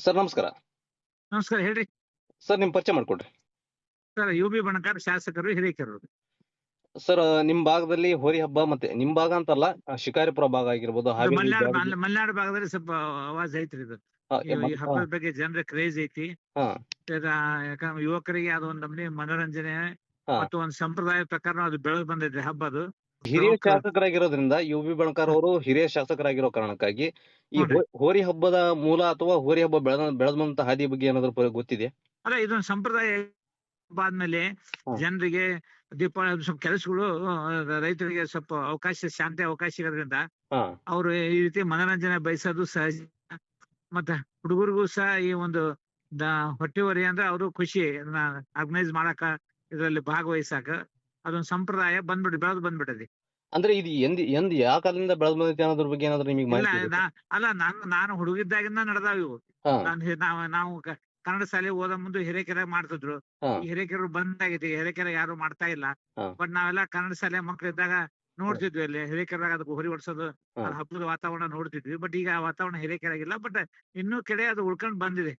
Sir ನಮಸ್ಕಾರ. ನಮಸ್ಕಾರ ಹೇಳ್ರಿ. ಸರ್ ನಿಮ್ ಪರಿಚಯ ಮಾಡ್ಕೊಡ್ರಿ. ಸರ್ ಯು ಬಿ ಬಣಕಾರ ಶಾಸಕರು ಹಿರೇಕೆರೂರು ಸರ್ ನಿಮ್ ಭಾಗದಲ್ಲಿ ಹೋರಿ ಹಬ್ಬ ಮತ್ತೆ ನಿಮ್ ಭಾಗ ಅಂತಲ್ಲ ಶಿಕಾರಿಪುರ ಭಾಗ ಆಗಿರ್ಬೋದು ಹಾವೇರಿ ಮಲೆನಾಡು ಬ್ಯಾಡಗಿ- ಮಲೆ- ಮಲೆನಾಡು ಭಾಗದಲ್ಲಿ ಸ್ವಲ್ಪ ಅವಾಜ್ ಐತ್ರಿ ಇದು. ಈ- ಹಬ್ಬದ ಬಗ್ಗೆ ಜನರ ಕ್ರೇಜ್ ಐತಿ. ಹಾ. ಯಾಕಂದ್ರೆ ಯುವಕರಿಗೆ ಅದೊಂದ್ ನಮ್ನಿ ಮನೋರಂಜನೆ ಹಾ. ಮತ್ತು ಒಂದ್ ಸಂಪ್ರದಾಯ ಪ್ರಕಾರ ಅದು ಬೆಳೆದು ಬಂದೈತಿ ಹಬ್ಬ ಅದು ಹಿರಿಯ ಶಾಸಕರಾಗಿರೋದ್ರಿಂದ ಯು ಬಿ ಬಣಕಾರ್ ಅವರು ಹಿರಿಯ ಶಾಸಕರಾಗಿರೋ ಕಾರಣಕ್ಕಾಗಿ ಈ ಹೋರಿ ಹಬ್ಬದ ಮೂಲ ಅಥವಾ ಹೋರಿ ಹಬ್ಬ ಬೆಳೆದ ಬೆಳೆದಂತ ಹಾದಿ ಬಗ್ಗೆ ಏನಾದ್ರೂ ಗೊತ್ತಿದೆ ಅಲ್ಲ ಇದೊಂದು ಸಂಪ್ರದಾಯ ಆದ್ಮೇಲೆ ಜನರಿಗೆ ದೀಪಾವಳಿ ಸ್ವಲ್ಪ ಕೆಲಸಗಳು ರೈತರಿಗೆ ಸ್ವಲ್ಪ ಅವಕಾಶ ಶಾಂತಿ ಅವಕಾಶ ಇರೋದ್ರಿಂದ ಅವರು ಈ ರೀತಿ ಮನೋರಂಜನೆ ಬಯಸೋದು ಸಹಜ. ಮತ್ತೆ ಹುಡುಗರಿಗೂ ಸಹ ಈ ಒಂದು ಹೊಟ್ಟೆವರಿ ಅಂದ್ರೆ ಅವರು ಖುಷಿ ಆರ್ಗನೈಸ್ ಮಾಡಾಕ ಇದರಲ್ಲಿ ಭಾಗವಹಿಸಾಕ. ಅದೊಂದು ಸಂಪ್ರದಾಯ ಬಂದ್ಬಿಟ್ಟು ಬೆಳೆದು ಬಂದ್ಬಿಟ್ಟದೆ ಅಂದ್ರೆ ಇದು ಎಂದ್ ಎಂದ್ ಯಾವ ಕಾಲದಿಂದ ಬೆಳೆದ್ ಬಂದೈತೆ ಅನ್ನೋದ್ರ ಬಗ್ಗೆ ಏನಾದ್ರು ನಿಮಗೆ ಇಲ್ಲ ಮಾಹಿತಿ? ನಾ- ಅಲ್ಲ ನಾನು ನಾನು ಹುಡುಗಿದ್ದಾಗಿಂದ ನಡೆದಾವ ಇವು ಹಾ ನಾನು ಹಿ- ನಾವು ನಾವು ಕ- ಕನ್ನಡ ಶಾಲೆ ಓದ ಮುಂದೆ ಹಿರೇಕೆರೆ ಮಾಡ್ತಿದ್ರು ಹಾ. ಈ ಹಿರೇಕೆರೆ ಬಂದಾಗೈತಿ ಹಿರೇಕೆರೆ ಯಾರು ಮಾಡ್ತಾ ಇಲ್ಲ ಹಾ. ಬಟ್ ನಾವೆಲ್ಲ ಕನ್ನಡ ಶಾಲೆ ಮಕ್ಳಿದ್ದಾಗ ನೋಡ್ತಿದ್ವಿ ಅಲ್ಲಿ ಹಿರೇಕೆರೆದಾಗ ಅದಕ್ಕೆ ಹೊರಿ ಹೊಡ್ಸೋದು ಹಾ. ಅದ್ ಹಬ್ಬದ ವಾತಾವರಣ ನೋಡ್ತಿದ್ವಿ ಬಟ್ ಈಗ ಆ ವಾತಾವರಣ ಹಿರೇಕೆರೆಗಿಲ್ಲ ಬಟ್ ಇನ್ನೂ ಕಡೆ ಅದು ಉಳ್ಕೊಂಡು ಬಂದಿದೆ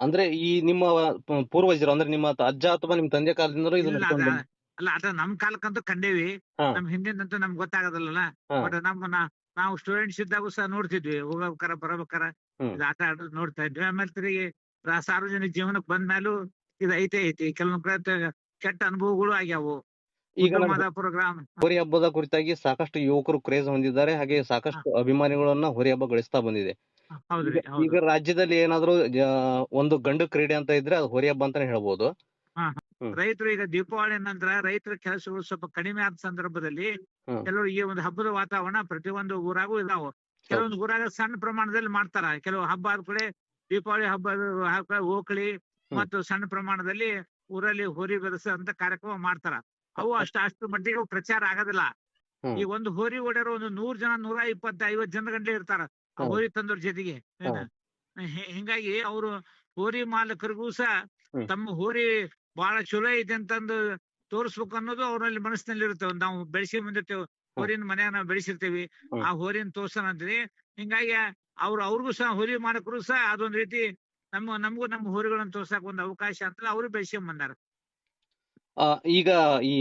ಅಂದ್ರೆ ಈ ನಿಮ್ಮ ಪ- ಪೂರ್ವಜರು ಅಂದ್ರೆ ನಿಮ್ಮ ತ- ಅಜ್ಜ ಅಥವಾ ನಿಮ್ ತಂದೆ ಕಾಲದಿಂದಲೂ ಇದು ಇಲ್ಲ ನಡ್ಕೊಂಡ್ ಅದ ಬಂದ್- ಅಲ್ಲ ಅದ ನಮ್ ಕಾಲಕ್ಕಂತೂ ಕಂಡೇವಿ. ನಮ್ ಹಿಂದಿನಂತೂ ನಮ್ಗೆ ಗೊತ್ತಾಗದಲ್ಲ. ಬಟ್ ನಮ್ಮ ನಾ- ನಾವು ಸ್ಟೂಡೆಂಟ್ಸ್ ಇದ್ದಾಗೂ ಸಹ ನೋಡ್ತಿದ್ವಿ. ಹೋಗ್ಬೇಕಾರ ಬರಬೇಕಾರ ಆಟ ಆಡೋದು ನೋಡ್ತಾ ಇದ್ವಿ. ಆಮೇಲೆ ತಿರುಗಿ ಸಾರ್ವಜನಿಕ ಜೀವನಕ್ಕೆ ಬಂದ್ಮೇಲೂ ಇದು ಐತೆ ಐತಿ. ಕೆಲವೊಂದ್ ಕಡೆ ಕೆಟ್ಟ ಅನುಭವಗಳು ಆಗ್ಯಾವು. ಈಗ ಪ್ರೋಗ್ರಾಮ್ ಹೋರಿ ಹಬ್ಬದ ಕುರಿತಾಗಿ ಸಾಕಷ್ಟು ಯುವಕರು ಕ್ರೇಜ್ ಹೊಂದಿದ್ದಾರೆ. ಹಾಗೆ ಸಾಕಷ್ಟು ಅಭಿಮಾನಿಗಳನ್ನ ಹೊರಿ ಹಬ್ಬ ಗಳಿಸ್ತಾ ಬಂದಿದೆ. ಹೌದ್ರಿ ಈಗ- ರಾಜ್ಯದಲ್ಲಿ ಏನಾದ್ರು ಒಂದು ಗಂಡು ಕ್ರೀಡೆ ಅಂತ ಇದ್ರೆ ಅದು ಹೊರಿ ಹಬ್ಬ ಅಂತಾನೆ ಹೇಳ್ಬೋದು. ರೈತರು ಈಗ ದೀಪಾವಳಿ ನಂತರ ರೈತರ ಕೆಲಸಗಳು ಸ್ವಲ್ಪ ಕಡಿಮೆ ಆದ ಸಂದರ್ಭದಲ್ಲಿ. ಕೆಲವರು ಈ ಒಂದು ಹಬ್ಬದ ವಾತಾವರಣ ಪ್ರತಿಯೊಂದು ಊರಾಗೂ ಇದಾವು. ಕೆಲವೊಂದು ಊರಾಗ ಸಣ್ಣ ಪ್ರಮಾಣದಲ್ಲಿ ಮಾಡ್ತಾರ. ಕೆಲವು ಹಬ್ಬ ಆದ ಕೂಡ ದೀಪಾವಳಿ ಹಬ್ಬದ ಹಬ್ಬ ಓಕಳಿ ಮತ್ತು ಸಣ್ಣ ಪ್ರಮಾಣದಲ್ಲಿ ಊರಲ್ಲಿ ಹೋರಿ ಬೆರೆಸಂತ ಕಾರ್ಯಕ್ರಮ ಮಾಡ್ತಾರ. ಅವು ಅಷ್ಟ ಅಷ್ಟು ಮಟ್ಟಿಗೆ ಪ್ರಚಾರ ಆಗೋದಿಲ್ಲ. ಈ ಒಂದು ಹೋರಿ ಹೊಡೆಯರು ಒಂದು ನೂರ್ ಜನ ನೂರ ಇಪ್ಪತ್ತ ಐವತ್ ಜನ ಗಂಟೆ ಇರ್ತಾರ ಹೋರಿ ತಂದ್ರ ಜೊತೆಗೆ? ಹಿಂಗಾಗಿ ಅವರು ಹೋರಿ ಮಾಲಕರಿಗೂ ಸಹ ತಮ್ಮ ಹೋರಿ ಬಹಳ ಚಲೋ ಐತೆ ಅಂತಂದು ತೋರಿಸ್ಬೇಕು ಅನ್ನೋದು ಅವ್ರಲ್ಲಿ ಮನಸ್ಸಿನಲ್ಲಿ ಇರುತ್ತೆ ನಾವು ಬೆಳೆಸಿ ಬಂದಿರ್ತೇವೆ ಹೋರಿನ ಮನ್ಯಾಗ ನಾವು ಬೆಳೆಸಿರ್ತೀವಿ. ಆ ಹೋರಿನ ತೋರ್ಸೋಣ ಅಂತೀವಿ ಹಿಂಗಾಗಿ ಅವ್ರು ಅವ್ರಿಗೂ ಸಹ ಹೋರಿ ಮಾಡಕ್ರು ಸಹ ಅದೊಂದ್ ರೀತಿ ನಮ್ಮ ನಮಗೂ ನಮ್ಮ ಹೋರಿಗಳನ್ನ ತೋರ್ಸಕ್ ಒಂದು ಅವಕಾಶ ಅಂತ ಅವರು ಬೆಳೆಸಿ ಬಂದಾರ. ಈಗ ಈ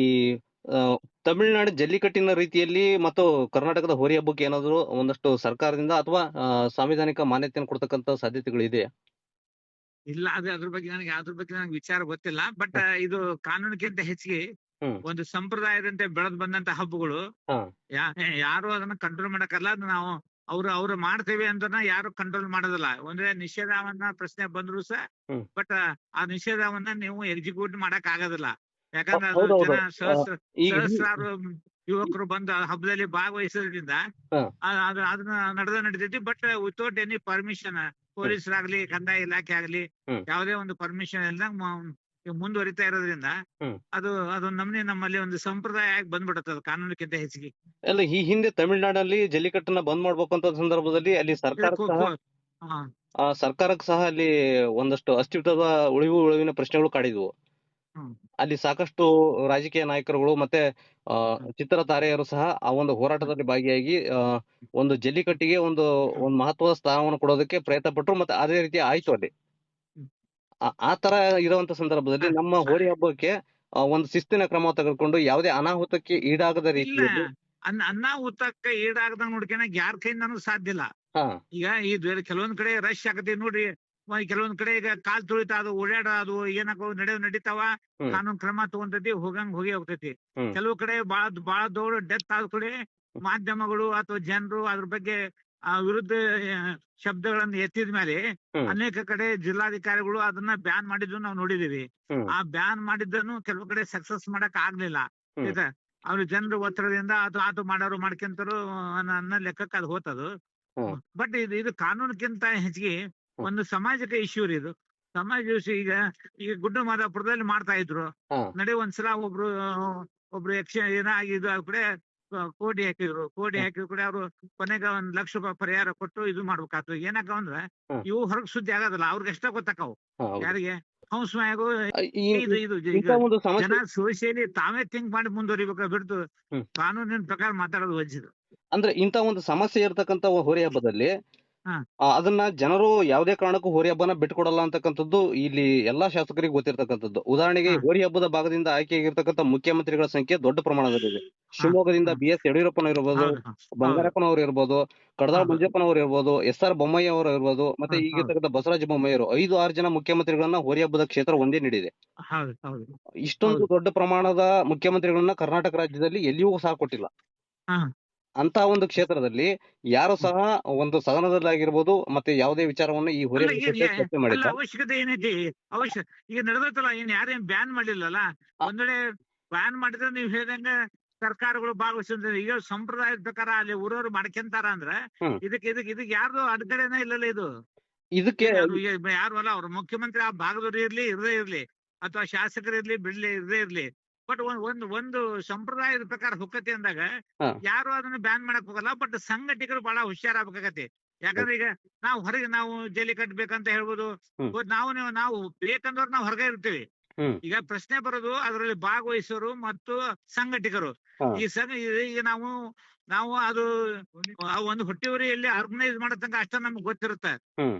ತಮಿಳುನಾಡು ಜಲ್ಲಿಕಟ್ಟಿನ ರೀತಿಯಲ್ಲಿ ಮತ್ತು ಕರ್ನಾಟಕದ ಹೋರಿ ಹಬ್ಬಕ್ಕೆ ಏನಾದ್ರು ಒಂದಷ್ಟು ಸರ್ಕಾರದಿಂದ ಅಥವಾ ಸಾಂವಿಧಾನಿಕ ಮಾನ್ಯತೆಯನ್ನು ಕೊಡ್ತಕ್ಕಂತ ಸಾಧ್ಯತೆಗಳು ಇದೆ ಇಲ್ಲ ಅದೇ ಅದ್ರ ಬಗ್ಗೆ ನನಗೆ ಅದ್ರ ಬಗ್ಗೆ ನನಗೆ ವಿಚಾರ ಗೊತ್ತಿಲ್ಲ. ಬಟ್ ಇದು ಕಾನೂನಿಗಿಂತ ಹೆಚ್ಚಿಗೆ ಒಂದು ಸಂಪ್ರದಾಯದಂತೆ ಬೆಳೆದ್ ಬಂದಂತ ಹಬ್ಬಗಳು ಯಾರು ಅದನ್ನ ಕಂಟ್ರೋಲ್ ಮಾಡಕ್ಕಲ್ಲ. ಅದು ನಾವು ಅವ್ರು ಅವ್ರು ಮಾಡ್ತೇವೆ ಅಂತ ಯಾರು ಕಂಟ್ರೋಲ್ ಮಾಡೋದಿಲ್ಲ. ಒಂದ್ರೆ ನಿಷೇಧವನ್ನ ಪ್ರಶ್ನೆ ಬಂದ್ರು ಸಹ ಬಟ್ ಆ ನಿಷೇಧವನ್ನ ನೀವು ಎಕ್ಸಿಕ್ಯೂಟ್ ಮಾಡಕ್ ಆಗೋದಿಲ್ಲ. ಯಾಕಂದ್ರೆ ಅದು ಜನ ಸಹಸ್ರ ಸಹಸ್ರಾರು ಯುವಕರು ಬಂದು ಹಬ್ಬದಲ್ಲಿ ಭಾಗವಹಿಸೋದ್ರಿಂದ ಅದನ್ನ ನಡೆದ ನಡೀತೈತಿ ಬಟ್ ವಿತೌಟ್ ಎನಿ ಪರ್ಮಿಷನ್ ಪೊಲೀಸರಾಗ್ಲಿ ಕಂದಾಯ ಇಲಾಖೆ ಆಗ್ಲಿ. ಯಾವುದೇ ಒಂದು ಪರ್ಮಿಷನ್ ಇಲ್ದಂಗ ಮುಂದುವರಿತಾ ಇರೋದ್ರಿಂದ. ಅದು ಅದು ನಮ್ನೆ ನಮ್ಮಲ್ಲಿ ಒಂದು ಸಂಪ್ರದಾಯ ಆಗಿ ಬಂದ್ಬಿಡುತ್ತೆ ಅದು ಕಾನೂನಕ್ಕಿಂತ ಹೆಚ್ಚಿಗೆ ಅಲ್ಲ ಈ ಹಿಂದೆ ತಮಿಳುನಾಡಲ್ಲಿ ಜಲ್ಲಿಕಟ್ಟನ್ನ ಬಂದ್ ಮಾಡ್ಬೇಕಂತ ಸಂದರ್ಭದಲ್ಲಿ ಅಲ್ಲಿ ಸರ್ಕಾರ ಸರ್ಕಾರಕ್ಕೆ ಸಹ ಅಲ್ಲಿ ಒಂದಷ್ಟು ಅಸ್ತಿತ್ವದ ಉಳಿವು ಉಳಿವಿನ ಪ್ರಶ್ನೆಗಳು ಕಾಡಿದ್ವು. ಅಲ್ಲಿ ಸಾಕಷ್ಟು ರಾಜಕೀಯ ನಾಯಕರುಗಳು ಮತ್ತೆ ಚಿತ್ರತಾರೆಯರು ಚಿತ್ರ ತಾರೆಯರು ಸಹ ಆ ಒಂದು ಹೋರಾಟದಲ್ಲಿ ಭಾಗಿಯಾಗಿ ಒಂದು ಜಲ್ಲಿಕಟ್ಟಿಗೆ ಒಂದು ಒಂದು ಮಹತ್ವದ ಸ್ಥಾನವನ್ನು ಕೊಡೋದಕ್ಕೆ ಪ್ರಯತ್ನ ಪಟ್ಟರು ಮತ್ತೆ ಅದೇ ರೀತಿ ಆಯ್ತು ಅಲ್ಲಿ. ಆ- ತರ ಇರುವಂತ ಸಂದರ್ಭದಲ್ಲಿ ನಮ್ಮ ಹೋರಿ ಹಬ್ಬಕ್ಕೆ ಒಂದು ಶಿಸ್ತಿನ ಕ್ರಮ ತೆಗೆದುಕೊಂಡು ಯಾವುದೇ ಅನಾಹುತಕ್ಕೆ ಈಡಾಗದ ರೀತಿ ರೀತಿಯಲ್ಲಿ ಅನಾಹುತಕ್ಕೆ ಈಡಾಗದ ನೋಡ್ಕೊಳಕ್ ಯಾರ ಕೈಯಿಂದನೂ ಸಾಧ್ಯ ಇಲ್ಲ. ಈಗ ಈ ಕೆಲವೊಂದ್ ಕಡೆ ರಶ್ ಆಗತಿ ನೋಡ್ರಿ. ಕೆಲವೊಂದ್ ಕಡೆ ಈಗ ಕಾಲ್ ತುಳಿತ ಅದು ಓಡಾಡ ಅದು ನಡೆಯೋ ನಡೀತಾವ ಕಾನೂನು ಕ್ರಮ ತಗೊಂತೈತಿ ಹೋಗಂಗ್ ಹೋಗಿ ಹೋಗ್ತೈತಿ. ಕೆಲವು ಕಡೆ ಬಾಳ ಬಾಳ ದೊಡ್ಡ ಡೆತ್ ಆದ ಕಡೆ ಮಾಧ್ಯಮಗಳು ಅಥವಾ ಜನರು ಅದ್ರ ಬಗ್ಗೆ ಆ ವಿರುದ್ಧ ಶಬ್ದಗಳನ್ನ ಎತ್ತಿದ ಮೇಲೆ ಅನೇಕ ಕಡೆ ಜಿಲ್ಲಾಧಿಕಾರಿಗಳು ಅದನ್ನ ಬ್ಯಾನ್ ಮಾಡಿದ್ದು ನಾವು ನೋಡಿದೀವಿ. ಆ ಬ್ಯಾನ್ ಮಾಡಿದ್ದನ್ನು ಕೆಲವು ಕಡೆ ಸಕ್ಸಸ್ ಮಾಡಕ್ ಆಗ್ಲಿಲ್ಲ. ಆಯ್ತಾ? ಅವ್ರ ಜನರ ಒತ್ತಡದಿಂದ ಅದು ಅದು ಮಾಡೋರು ಮಾಡ್ಕೊಂತಾರು ಅನ್ನೋ ಅನ್ನೋ ಲೆಕ್ಕಕ್ಕೆ ಅದು ಹೋತದು. ಬಟ್ ಇದು ಇದು ಕಾನೂನಕ್ಕಿಂತ ಹೆಚ್ಚಿಗೆ ಒಂದು ಸಾಮಾಜಿಕ ಇಶ್ಯೂ ರೀ ಇದು. ಸಮಾಜ ಇಶ್ಯೂ ಈಗ ಈಗ ಗುಡ್ಡ ಮಾದಾಪುರದಲ್ಲಿ ಮಾಡ್ತಾ ಇದ್ರು. ನಡಿ ಒಂದ್ಸಲ ಒಬ್ರು ಒಬ್ರು ಯಕ್ಷ ಏನಾಗಿದ್ದು ಕಡೆ ಕೋಡಿ ಹಾಕಿದ್ರು. ಕೋಡಿ ಹಾಕಿದ್ರು ಕೂಡ ಅವ್ರು ಕೊನೆಗೆ ಒಂದ್ ಲಕ್ಷ ರೂಪಾಯಿ ಪರಿಹಾರ ಕೊಟ್ಟು ಇದು ಮಾಡ್ಬೇಕಾಗ್ತದೆ ಏನಕ್ಕ ಅಂದ್ರೆ ಇವು ಹೊರಗ್ ಸುದ್ದಿ ಆಗೋದಿಲ್ಲ ಅವ್ರಿಗೆ ಎಷ್ಟ ಗೊತ್ತಾಕವು. ಯಾರಿಗೆ? ಇದು ಜನ ಸೋಷಿಯಲಿ ತಾವೇ ಥಿಂಕ್ ಮಾಡಿ ಮುಂದುವರಿಬೇಕ ಬಿಡ್ತು. ಕಾನೂನಿನ ಪ್ರಕಾರ ಮಾತಾಡೋದು ವಜ್ಜಿದು ಅಂದ್ರೆ ಇಂತ ಒಂದು ಸಮಸ್ಯೆ ಇರತಕ್ಕಂತ ಹೊರೆ ಹಬ್ಬದಲ್ಲಿ ಅದನ್ನ ಜನರು ಯಾವುದೇ ಕಾರಣಕ್ಕೂ ಹೋರಿ ಹಬ್ಬನ ಬಿಟ್ಕೊಡಲ್ಲ ಅಂತಕ್ಕಂಥದ್ದು ಇಲ್ಲಿ ಎಲ್ಲಾ ಶಾಸಕರಿಗೆ ಗೊತ್ತಿರ್ತಕ್ಕಂಥದ್ದು ಉದಾಹರಣೆಗೆ. ಹೋರಿ ಹಬ್ಬದ ಭಾಗದಿಂದ ಆಯ್ಕೆಯಾಗಿರ್ತಕ್ಕಂಥ ಮುಖ್ಯಮಂತ್ರಿಗಳ ಸಂಖ್ಯೆ ದೊಡ್ಡ ಪ್ರಮಾಣದಲ್ಲಿದೆ ಶಿವಮೊಗ್ಗದಿಂದ. ಬಿ ಎಸ್ ಯಡಿಯೂರಪ್ಪನವರು ಇರ್ಬೋದು. ಬಂಗಾರಪ್ಪನವರು ಇರ್ಬೋದು ಕಡದಾಳ್. ಮಂಜಪ್ಪನವರು ಇರ್ಬೋದು ಎಸ್ ಆರ್ ಬೊಮ್ಮಾಯಿ ಅವರು ಇರ್ಬೋದು ಮತ್ತೆ ಈಗಿರ್ತಕ್ಕಂಥ ಬಸವರಾಜ ಬೊಮ್ಮಾಯಿ ಅವರು ಐದು ಆರು ಜನ ಮುಖ್ಯಮಂತ್ರಿಗಳನ್ನ ಹೋರಿ ಹಬ್ಬದ ಕ್ಷೇತ್ರ ಒಂದೇ ನೀಡಿದೆ ಇಷ್ಟೊಂದು ದೊಡ್ಡ ಪ್ರಮಾಣದ ಮುಖ್ಯಮಂತ್ರಿಗಳನ್ನ ಕರ್ನಾಟಕ ರಾಜ್ಯದಲ್ಲಿ ಎಲ್ಲಿಯೂ ಸಹ ಕೊಟ್ಟಿಲ್ಲ. ಅಂತ ಒಂದು ಕ್ಷೇತ್ರದಲ್ಲಿ ಯಾರು ಸಹ ಒಂದು ಸದನದಲ್ಲಾಗಿರ್ಬೋದು ಮತ್ತೆ ಯಾವುದೇ ವಿಚಾರವನ್ನು ಈ ಹೊರೆ ಚರ್ಚೆ ಮಾಡಿಲ್ಲ ಅವಶ್ಯಕತೆ ಏನೈತಿ ಅವಶ್ಯ ಈಗ ನಡೆದೈತಲ್ಲ ಏನ್ ಯಾರೇನ್ ಬ್ಯಾನ್ ಮಾಡಿಲ್ಲಲ್ಲ ಒಂದೆಡೆ ಬ್ಯಾನ್ ಮಾಡಿದ್ರೆ ನೀವು ಹೇಳಿದಂಗ ಸರ್ಕಾರಗಳು ಭಾಗವಹಿಸಿದ್ರೆ ಈಗ ಸಂಪ್ರದಾಯದ ಪ್ರಕಾರ ಅಲ್ಲಿ ಊರವ್ರು ಮಾಡ್ಕೊಂತಾರ ಅಂದ್ರ. ಇದಕ್ಕೆ ಇದಕ್ಕೆ ಇದಕ್ಕೆ ಯಾರ್ದು ಅಡ್ಗಡೆನ ಇಲ್ಲಲ್ಲ ಇದು? ಇದಕ್ಕೆ ಯಾರು ಯಾರು ಅಲ್ಲ ಅವ್ರ ಮುಖ್ಯಮಂತ್ರಿ ಆ ಭಾಗದವ್ರು ಇರ್ಲಿ ಇರದೇ ಇರ್ಲಿ ಅಥವಾ ಶಾಸಕರಿರ್ಲಿ ಬಿಡ್ಲಿ ಇರದೇ ಇರ್ಲಿ. ಬಟ್ ಒಂದು ಒಂದು ಸಂಪ್ರದಾಯದ ಪ್ರಕಾರ ಹೊಕ್ಕತಿ ಅಂದಾಗ ಯಾರು ಅದನ್ನ ಬ್ಯಾನ್ ಮಾಡಕ್ ಹೋಗಲ್ಲ ಬಟ್ ಸಂಘಟಕರು ಬಹಳ ಹುಷಾರಾಗಬೇಕಾಗತ್ತೆ ಯಾಕಂದ್ರೆ ಈಗ ನಾವು ಹೊರಗೆ ನಾವು ಜೈಲಿ ಕಟ್ಬೇಕಂತ ಹೇಳ್ಬೋದು. ನಾವು ನೀವು- ಬೇಕಂದ್ರೆ ನಾವು ಹೊರಗೆ ಇರ್ತೀವಿ. ಈಗ ಪ್ರಶ್ನೆ ಬರೋದು ಅದರಲ್ಲಿ ಭಾಗವಹಿಸೋರು ಮತ್ತು ಸಂಘಟಕರು. ಈ ಸಂಘ ಈಗ ನಾವು ನಾವು ಅದು ಆ ಒಂದು ಹುಟ್ಟಿವರಿಯಲ್ಲಿ ಆರ್ಗನೈಸ್ ಮಾಡೋ ತನಕ ಅಷ್ಟ ನಮ್ಗೆ ಗೊತ್ತಿರುತ್ತೆ.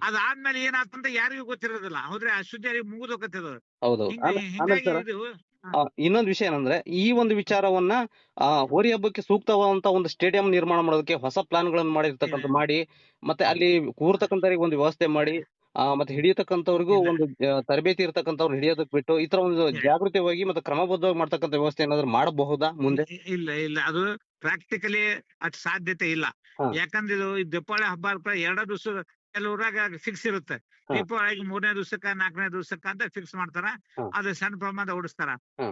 ಅದಾದ್ಮೇಲೆ ಏನಾಗ್ತಂತ ಯಾರಿಗೂ ಗೊತ್ತಿರೋದಿಲ್ಲ. ಹೌದ್ರೆ? ಅಶುದ್ಧಿ ಮುಗಿದು ಹೋಗತ್ತದ ಇನ್ನೊಂದು ವಿಷಯ ಏನಂದ್ರೆ ಈ ಒಂದು ವಿಚಾರವನ್ನ ಆ ಹೋರಿ ಹಬ್ಬಕ್ಕೆ ಸೂಕ್ತವಾದಂತ ಒಂದು ಸ್ಟೇಡಿಯಂ ನಿರ್ಮಾಣ ಮಾಡೋದಕ್ಕೆ ಹೊಸ ಪ್ಲಾನ್ ಗಳನ್ನ ಮಾಡಿರ್ತಕ್ಕಂತ ಮಾಡಿ ಮತ್ತೆ ಅಲ್ಲಿ ಕೂರ್ತಕ್ಕಂಥವ್ರಿಗೆ ಒಂದು ವ್ಯವಸ್ಥೆ ಮಾಡಿ ಆ ಮತ್ತೆ ಹಿಡಿಯತಕ್ಕಂಥವ್ರಿಗೂ. ಒಂದು ತರಬೇತಿ ಇರ್ತಕ್ಕಂಥವ್ರು ಹಿಡಿಯೋದಕ್ ಬಿಟ್ಟು ಈ ತರ ಒಂದು ಜಾಗೃತಿವಾಗಿ ಮತ್ತೆ ಕ್ರಮಬದ್ಧವಾಗಿ ಮಾಡ್ತಕ್ಕಂಥ ವ್ಯವಸ್ಥೆ ಏನಾದ್ರು ಮಾಡಬಹುದಾ ಮುಂದೆ? ಇಲ್ಲ ಇಲ್ಲ ಅದು ಪ್ರಾಕ್ಟಿಕಲಿ ಅದ್ ಸಾಧ್ಯತೆ ಇಲ್ಲ. ಹಾ. ಯಾಕಂದ್ರೆ ಇದು ಈ ದೀಪಾವಳಿ ಹಬ್ಬ ಎರಡ ದಿವಸ ಕೆಲವ್ರಾಗ ಫಿಕ್ಸ್ ಇರುತ್ತೆ. ದೀಪಾವಳಿಗೆ ಮೂರನೇ ದಿವಸಕ್ಕ ನಾಲ್ಕನೇ ದಿವಸಕ್ಕ ಅಂತ ಫಿಕ್ಸ್ ಮಾಡ್ತಾರ. ಅದ ಸಣ್ಣ ಪ್ರಮಾಣದ ಓಡಿಸ್ತಾರ.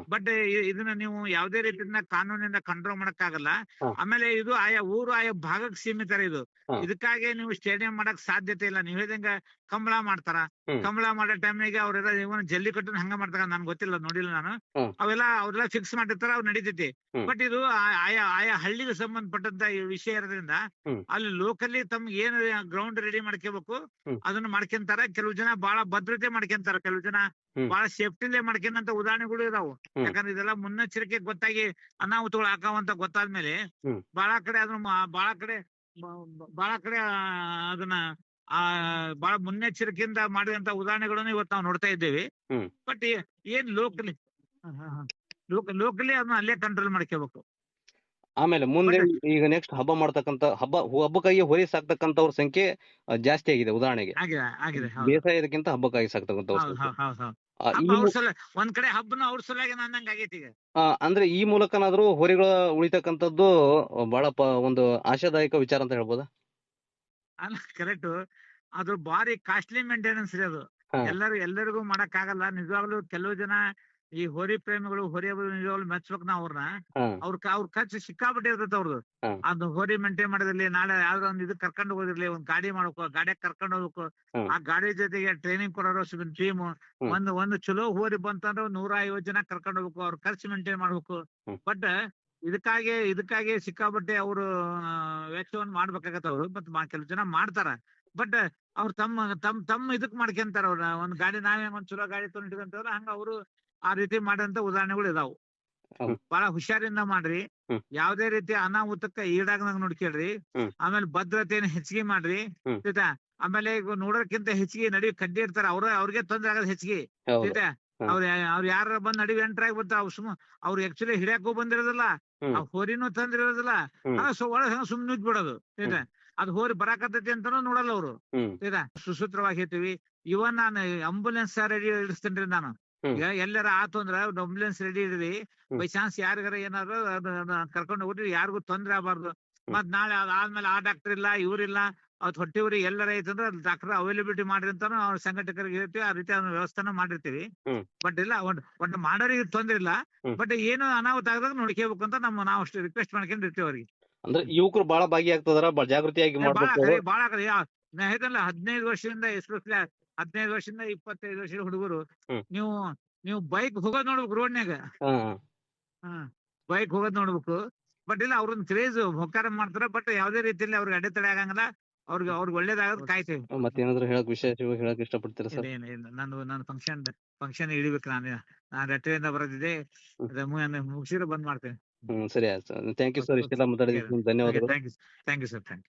ಬಟ್ ಇದನ್ನ ನೀವು ಯಾವುದೇ ರೀತಿಯಿಂದ ಕಾನೂನಿಂದ ಕಂಟ್ರೋಲ್ ಮಾಡಕ್ಕಾಗಲ್ಲ. ಆಗಲ್ಲ ಆಮೇಲೆ ಇದು ಆಯಾ ಊರು ಆಯಾ ಭಾಗಕ್ಕೆ ಸೀಮಿತ ಇದು. ಇದಕ್ಕಾಗಿ ನೀವು ಸ್ಟೇಡಿಯಂ ಮಾಡಕ್ ಸಾಧ್ಯತೆ ಇಲ್ಲ ನೀವ್ ಹೇಳ್ದಂಗ ಕಂಬಳ ಮಾಡ್ತಾರ. ಕಂಬಳ ಮಾಡೋ ಟೈಮ್ನಾಗ ಅವ್ರೆಲ್ಲ ಇವನ್ ಜಲ್ಲಿಕಟ್ಟು ಹಂಗ ಮಾಡ್ತಾರ ನನ್ ಗೊತ್ತಿಲ್ಲ ನೋಡಿಲ್ಲ ನಾನು. ಅವೆಲ್ಲ ಅವ್ರೆಲ್ಲ ಫಿಕ್ಸ್ ಮಾಡಿರ್ತಾರ ಅವ್ರು ನಡೀತೈತಿ. ಬಟ್ ಇದು ಆಯಾ ಆಯಾ ಹಳ್ಳಿಗೆ ಸಂಬಂಧಪಟ್ಟಂತ ಈ ವಿಷಯ ಇರೋದ್ರಿಂದ ಅಲ್ಲಿ ಲೋಕಲಿ ತಮ್ಗೆ ಏನು ಗ್ರೌಂಡ್ ರೆಡಿ ಮಾಡ್ಕೋಬೇಕು ಅದನ್ನ ಮಾಡ್ಕೊಂತಾರ ಕೆಲವು ಜನ ಬಹಳ ಭದ್ರತೆ ಮಾಡ್ಕೊಂತಾರ ಕೆಲವು ಜನ. ಬಹಳ ಸೇಫ್ಟಿಲೇ ಮಾಡ್ಕೊಂಡಂತ ಉದಾಹರಣೆಗಳು ಇದಾವು. ಯಾಕಂದ್ರೆ ಇದೆಲ್ಲ ಮುನ್ನೆಚ್ಚರಿಕೆ ಗೊತ್ತಾಗಿ ಅನಾಹುತಗಳು ಆಕಾವಂತ ಗೊತ್ತಾದ್ಮೇಲೆ. ಬಹಳ ಕಡೆ ಅದನ್ನ ಬಹಳ ಕಡೆ ಬಹಳ ಕಡೆ ಅದನ್ನ ಆ ಬಹಳ ಮುನ್ನೆಚ್ಚರಿಕೆಯಿಂದ ಮಾಡಿದಂತ ಉದಾಹರಣೆಗಳನ್ನು ಇವತ್ತು ನಾವು ನೋಡ್ತಾ ಇದ್ದೇವೆ. ಬಟ್ ಏನ್ ಲೋಕಲಿ ಲೋಕಲಿ ಅದನ್ನ ಅಲ್ಲೇ ಕಂಟ್ರೋಲ್ ಮಾಡ್ಕೋಬೇಕು ಆಮೇಲೆ ಮುಂದೆ ಈಗ ನೆಕ್ಸ್ಟ್ ಹಬ್ಬ ಮಾಡ್ತಕ್ಕಂತ ಹಬ್ಬ ಹಬ್ಬಕ್ಕಾಗಿ ಹೊರಿ ಸಾಕ್ತಕ್ಕಂಥವ್ರ ಸಂಖ್ಯೆ ಜಾಸ್ತಿ ಆಗಿದೆ ಉದಾಹರಣೆಗೆ. ಬೇಸಾಯದಕ್ಕಿಂತ ಹಬ್ಬಕ್ಕಾಗಿ ಸಾಕ್ತಕ್ಕಂಥವ್ರ ಅವ್ರ ಸಲ ಒಂದ್ ಕಡೆ ಹಬ್ಬನ ಅವ್ರ ಸಲುವಾಗಿ ಅನ್ನಂಗ ಆಗೈತಿ ಈಗ. ಅಂದ್ರೆ ಈ ಮೂಲಕನಾದ್ರೂ ಹೋರಿಗಳ ಉಳಿತಕ್ಕಂಥದ್ದು ಬಹಳ ಪ ಒಂದು ಆಶಾದಾಯಕ ವಿಚಾರ ಅಂತ ಹೇಳ್ಬೋದಾ? ಅಲ್ಲ ಕರೆಕ್ಟ್. ಅದು ಬಾರಿ ಕಾಸ್ಟ್ಲಿ ಮೇಂಟೆನೆನ್ಸ್ ರೀ ಅದು. ಹಾ. ಎಲ್ಲರೂ ಎಲ್ಲರಿಗೂ ಮಾಡಕ್ ಆಗಲ್ಲ ನಿಜವಾಗ್ಲೂ ಕೆಲವು ಜನ ಈ ಹೋರಿ ಪ್ರೇಮಿಗಳು ಹೋರಿ ನಿಜವಾಗ್ಲು ಮೆಚ್ಬೇಕು ನಾವು ಅವ್ರನ್ನ ಅವ್ರ ಅವ್ರ ಖರ್ಚು ಸಿಕ್ಕಾಪಟ್ಟೆ ಇರ್ತೈತೆ ಅವ್ರದ್ದು ಅದ್ ಹೋರಿ ಮೇಂಟೈನ್ ಮಾಡೋದಿರ್ಲಿ ನಾಳೆ ಯಾವ್ದೋ ಒಂದ್ ಇದು ಕರ್ಕೊಂಡು ಹೋಗಿರ್ಲಿ ಒಂದ್ ಗಾಡಿ ಮಾಡ್ಬೇಕು ಗಾಡಿಯಾಗ ಕರ್ಕೊಂಡು ಹೋಗ್ಬೇಕು. ಆ ಗಾಡಿ ಜೊತೆಗೆ ಟ್ರೈನಿಂಗ್ ಕೊಡೋರು ಟೀಮ್ ಒಂದ್ ಒಂದ್ ಚಲೋ ಹೋರಿ ಬಂತಂದ್ರೆ ನೂರ ಐವತ್ ಜನ ಕರ್ಕೊಂಡು ಹೋಗ್ಬೇಕು ಅವ್ರ ಖರ್ಚು ಮೇಂಟೈನ್ ಮಾಡ್ಬೇಕು. ಬಟ್ ಇದಕ್ಕಾಗಿ ಇದಕ್ಕಾಗಿ ಸಿಕ್ಕಾಪಟ್ಟೆ ಅವರು ವೆಚ್ಚವನ್ನು ಮಾಡ್ಬೇಕಾಗತ್ತ ಅವ್ರು ಮತ್ ಕೆಲವು ಜನ ಮಾಡ್ತಾರ. ಬಟ್ ಅವ್ರು ತಮ್ಮ ತಮ್ಮ ತಮ್ಮ ಇದಕ್ ಮಾಡ್ಕೊಂತಾರ ಅವ್ರ ಒಂದ್ ಗಾಡಿ ನಾವೇ ಒಂದ್ ಚಲೋ ಗಾಡಿ ತಗೊಂಡ್ ಇಟ್ಕೊಂತಾರಲ್ಲ ಹಂಗ ಅವರು ಆ ರೀತಿ ಮಾಡಂತ ಉದಾಹರಣೆಗಳು ಇದಾವು. ಬಹಳ ಹುಷಾರಿಂದ ಮಾಡ್ರಿ. ಯಾವದೇ ರೀತಿ ಅನಾಹುತಕ್ಕ ಈಡಾಗದಂಗ ನೋಡ್ಕೇಳ್ರಿ ಆಮೇಲೆ ಭದ್ರತೆಯನ್ನು ಹೆಚ್ಚಿಗೆ ಮಾಡ್ರಿ. ಆಯ್ತಾ? ಆಮೇಲೆ ಈಗ ನೋಡೋಕ್ಕಿಂತ ಹೆಚ್ಚಿಗೆ ನಡಿ ಕಡ್ಡಿ ಇರ್ತಾರ. ಅವ್ರ ಅವ್ರಿಗೆ ತೊಂದ್ರೆ ಆಗದ್ ಹೆಚ್ಚಿಗೆ. ಆಯ್ತಾ. ಅವ್ರ ಅವ್ರ ಯಾರ ಬಂದ್ ನಡಿ ಎಂಟ್ರಾಗಿ ಬರ್ತಾರ ಅವ್ರು ಸುಮ್ ಅವ್ರು ಆಕ್ಚುಲಿ ಹಿಡಿಯಾಕೂ ಬಂದಿರೋದಿಲ್ಲ. ಅವ್ ಹೋರಿನೂ ತಂದಿರೋದಿಲ್ಲ ಹ್ಮ್. ಆ, ಸೊ ನುಗ್ ಹಂಗ ಬಿಡೋದು ಆಯ್ತಾ? ಅದ್ ಹೋರಿ ಬರಾಕತ್ತೈತಿ ಅಂತಾನು ನೋಡಲ್ಲ ಅವ್ರು. ಆಯ್ತಾ? ಸುಸೂತ್ರವಾಗಿ ಹೇಳ್ತೀವಿ. ಇವನ್ ನಾನು ಆಂಬುಲೆನ್ಸ್ ರೆಡಿ ಇಡಿಸ್ತೇನ್ರಿ ನಾನು. ಎಲ್ಲಾರ ಆತು ಅಂದ್ರ ಆಂಬುಲೆನ್ಸ್ ರೆಡಿ ಇಡ್ರಿ. ಬೈ ಚಾನ್ಸ್ ಯಾರಿಗಾರ ಏನಾದ್ರು ಕರ್ಕೊಂಡು ಹೋಗ್ರಿ ಯಾರಿಗೂ ತೊಂದ್ರೆ ಆಗಬಾರ್ದು. ಮತ್ ನಾಳೆ ಅದಾದ್ಮೇಲೆ ಆ ಡಾಕ್ಟರ್ ಇಲ್ಲ ಇವ್ರಿಲ್ಲ ಅವತ್ ಹೊಟ್ಟಿವ್ರಿ ಎಲ್ಲರ ಐತಂದ್ರ ಡಾಕ್ಟರ್ ಅವೈಲಬಿಲಿಟಿ ಮಾಡ್ರಿ ಅಂತಾನು ಅವ್ರ ಸಂಘಟಕರಿಗೆ ಹೇಳ್ತೀವಿ. ಆ ರೀತಿ ಅದನ್ನ ವ್ಯವಸ್ಥಾನ ಮಾಡಿರ್ತೀವಿ. ಬಟ್ ಇಲ್ಲ ಒಂದ್ ಒಂದ್ ಮಾಡೋರಿಗೆ ತೊಂದ್ರೆ ಇಲ್ಲ. ಬಟ್ ಏನು ಅನಾಹುತ ಆಗದಾಗ ನೋಡ್ಕೋಬೇಕು ಅಂತ ನಮ್ಮ ನಾವು ಅಷ್ಟು ರಿಕ್ವೆಸ್ಟ್ ಮಾಡ್ಕೊಂಡಿರ್ತೀವಿ ಅವ್ರಿಗೆ. ಅಂದ್ರೆ ಯುವಕರು ಬಹಳ ಭಾಗಿಯಾಗ್ತದಾರ ಬಹಳ ಜಾಗೃತಿಯಾಗಿ ಬಾಳ ಯಾ- ನಾ ಹೇಳ್ದಲ್ಲ ಹದಿನೈದು ವರ್ಷದಿಂದ ಎಸ್ಪೆಷಲಿ ಹದಿನೈದು ವರ್ಷದಿಂದ ಇಪ್ಪತ್ತೈದು ವರ್ಷದ ಹುಡುಗರು ನೀವು ನೀವು ಬೈಕ್ ಹೋಗೋದ್ ನೋಡ್ಬೇಕು ರೋಡ್ನ್ಯಾಗ ಹಾ ಬೈಕ್ ಹೋಗೋದ್ ನೋಡ್ಬೇಕು. ಬಟ್ ಇಲ್ಲ ಅವ್ರನ್ನ ಕ್ರೇಜ್ ಹೊಕ್ಕಾರ ಮಾಡ್ತಾರ ಬಟ್ ಯಾವ್ದೇ ರೀತಿಯಲ್ಲಿ ಅವ್ರಿಗೆ ಅಡೆತಡೆ ಆಗಂಗಿಲ್ಲ. ಅವ್ರಿಗೆ ಅವ್ರಿಗೆ ಒಳ್ಳೇದಾಗದ್ ಕಾಯ್ತೇವೆ. ಮತ್ತೇನಾದ್ರು ಹೇಳಕ್ ವಿಷಯ ಹೇಳಕ್ ಇಷ್ಟಪಡ್ತೀರಾ ಸರ್? ನಂದು ನನ್ನ ಫಂಕ್ಷನ್ ಫಂಕ್ಷನ್ ಇಳಿಬೇಕು ನಾನು. ನಾನು ರಟ್ಟಿಯಿಂದ ಬರೋದಿದೆ. ಹ್ಮ್. ಮುಗಿಸಿದ್ರೆ ಬಂದ್ ಮಾಡ್ತೇನೆ. ಹ್ಮ್ ಸರಿ ಆಯ್ತು. ಥ್ಯಾಂಕ್ ಯು ಸರ್ ಇಷ್ಟೆಲ್ಲ ಮಾತಾಡಿದ್ದಕ್ಕೆ ಧನ್ಯವಾದಗಳು. Thank you sir thank you